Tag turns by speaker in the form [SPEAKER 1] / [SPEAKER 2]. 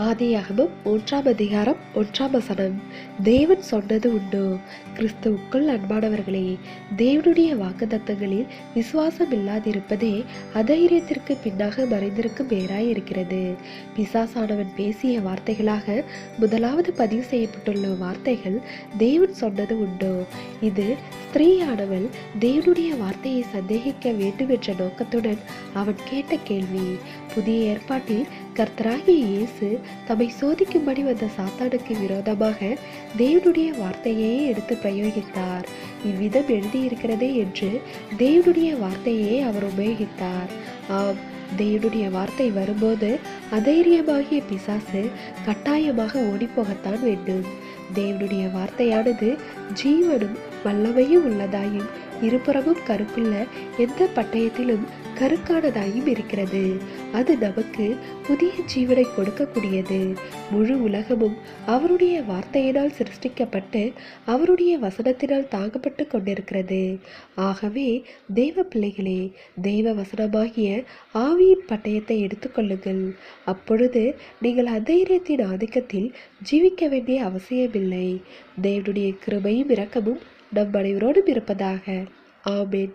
[SPEAKER 1] ஆதியாகமம் மூன்றாம் அதிகாரம் ஒன்றாம் வசனம். தேவன் சொன்னது உண்டோ. கிறிஸ்துவுக்குள் அன்பானவர்களே தேவனுடைய வாக்குத்தத்தங்களில் விசுவாசம் இல்லாதிருப்பதே அதைரியத்திற்கு பின்னாக மறைந்திருக்கும் பேராய் இருக்கிறது பிசாசானவன் பேசிய வார்த்தைகளாக முதலாவது பதிவு செய்யப்பட்டுள்ள வார்த்தைகள் தேவன் சொன்னது உண்டோ. இது ஸ்திரீயானவள் தேவனுடைய வார்த்தையை சந்தேகிக்க வேண்டும் என்ற நோக்கத்துடன் அவன் கேட்ட கேள்வி புதிய ஏற்பாட்டில் கர்த்தராகிய இயேசு தம்மை சோதிக்கும்படி வந்த சாத்தானுக்கு விரோதமாக தேவனுடைய வார்த்தையே எடுத்து பிரயோகித்தார். இவ்விதம் எழுதியிருக்கிறதே என்று தேவனுடைய வார்த்தையே அவர் உபயோகித்தார். ஆம் தேவனுடைய வார்த்தை வரும்போது அதைரியமாகிய பிசாசு கட்டாயமாக ஓடிப்போகத்தான் வேண்டும். தேவனுடைய வார்த்தையானது ஜீவனும் வல்லமையும் உள்ளதாயும் இருபுறமும் கருப்புள்ள எந்த பட்டயத்திலும் கருக்கானதாயும் இருக்கிறது. அது நமக்கு புதிய ஜீவனை கொடுக்கக்கூடியது. முழு உலகமும் அவருடைய வார்த்தையினால் சிருஷ்டிக்கப்பட்டு அவருடைய வசனத்தினால் தாங்கப்பட்டு கொண்டிருக்கிறது. ஆகவே தெய்வ பிள்ளைகளே தெய்வ வசனமாகிய ஆவியின் பட்டயத்தை எடுத்துக்கொள்ளுங்கள் அப்பொழுது நீங்கள் அதைரியத்தின் ஆதிக்கத்தில் ஜீவிக்க வேண்டிய அவசியமில்லை. தேவனுடைய கிருபையும் இரக்கமும் நம் அனைவரோடும் இருப்பதாக. ஆமேன்.